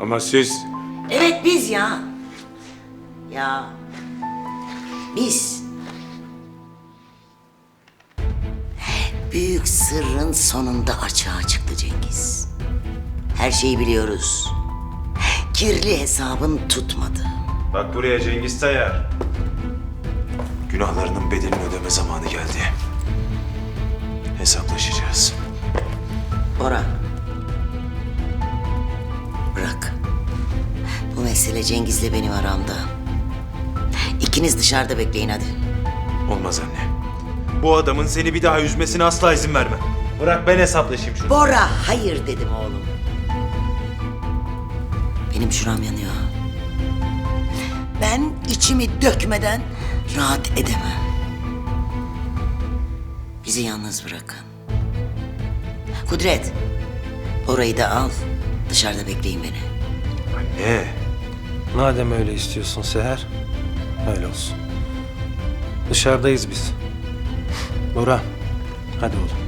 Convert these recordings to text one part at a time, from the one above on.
Ama siz... Evet biz ya. Ya. Biz. Büyük sırrın sonunda açığa çıktı Cengiz. Her şeyi biliyoruz. Kirli hesabın tutmadı. Bak buraya Cengiz Tayar. Günahlarının bedelini ödeme zamanı geldi. Hesaplaşacağız. Bora. Bırak. Mesele Cengiz'le benim aramda. İkiniz dışarıda bekleyin hadi. Olmaz anne. Bu adamın seni bir daha üzmesine asla izin vermem. Bırak ben hesaplaşayım şunu. Bora hayır dedim oğlum. Benim şuram yanıyor. Ben içimi dökmeden rahat edemem. Bizi yalnız bırakın. Kudret, Bora'yı da al. Dışarıda bekleyin beni. Anne. Madem öyle istiyorsun Seher, öyle olsun. Dışarıdayız biz. Bora, hadi oğlum.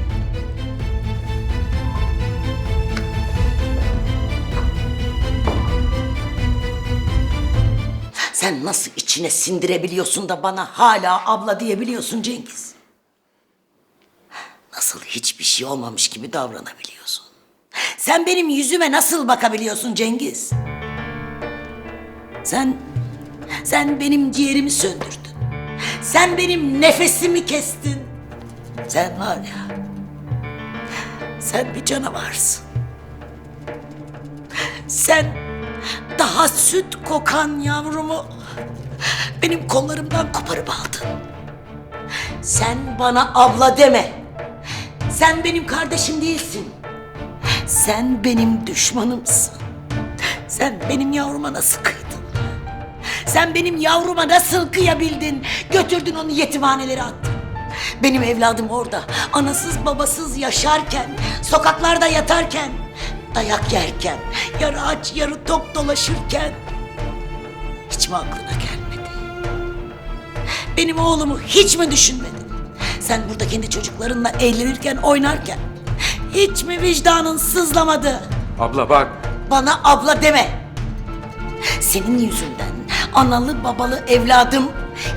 Sen nasıl içine sindirebiliyorsun da bana hala abla diyebiliyorsun Cengiz? Nasıl hiçbir şey olmamış gibi davranabiliyorsun? Sen benim yüzüme nasıl bakabiliyorsun Cengiz? Sen, sen benim ciğerimi söndürdün. Sen benim nefesimi kestin. Sen var ya, sen bir canavarsın. Sen daha süt kokan yavrumu benim kollarımdan koparıp aldın. Sen bana abla deme. Sen benim kardeşim değilsin. Sen benim düşmanımsın. Sen benim yavruma nasıl kıydın? Sen benim yavruma nasıl kıyabildin? Götürdün onu yetimhanelere attın. Benim evladım orada anasız babasız yaşarken, sokaklarda yatarken, dayak yerken, yarı aç yarı tok dolaşırken hiç mi aklına gelmedi? Benim oğlumu hiç mi düşünmedin? Sen burada kendi çocuklarınla eğlenirken, oynarken hiç mi vicdanın sızlamadı? Abla bak. Bana abla deme. Senin yüzünden analı babalı evladım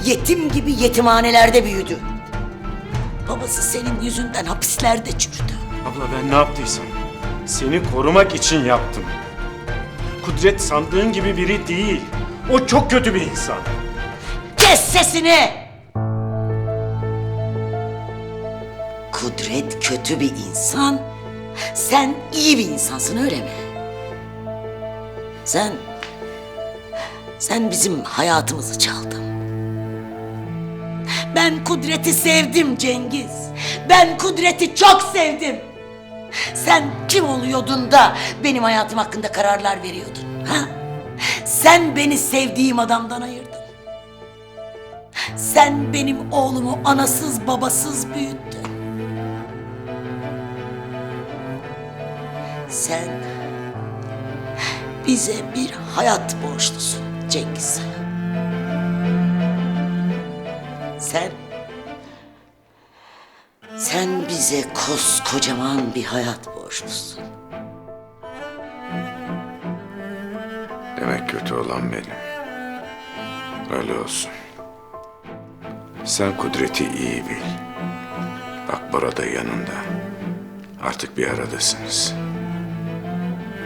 yetim gibi yetimhanelerde büyüdü. Babası senin yüzünden hapislerde çürüdü. Abla ben ne yaptıysam seni korumak için yaptım. Kudret sandığın gibi biri değil. O çok kötü bir insan. Kes sesini! Kudret kötü bir insan. Sen iyi bir insansın öyle mi? Sen... Sen bizim hayatımızı çaldın. Ben Kudret'i sevdim Cengiz. Ben Kudret'i çok sevdim. Sen kim oluyordun da benim hayatım hakkında kararlar veriyordun? Ha? Sen beni sevdiğim adamdan ayırdın. Sen benim oğlumu anasız babasız büyüttün. Sen bize bir hayat borçlusun Cengiz. Sen sen bize koskocaman bir hayat borçlusun. Demek kötü olan benim. Öyle olsun. Sen Kudret'i iyi bil. Bak Bora da yanında. Artık bir aradasınız.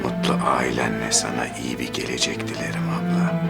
Mutlu ailenle sana iyi bir gelecek dilerim abla.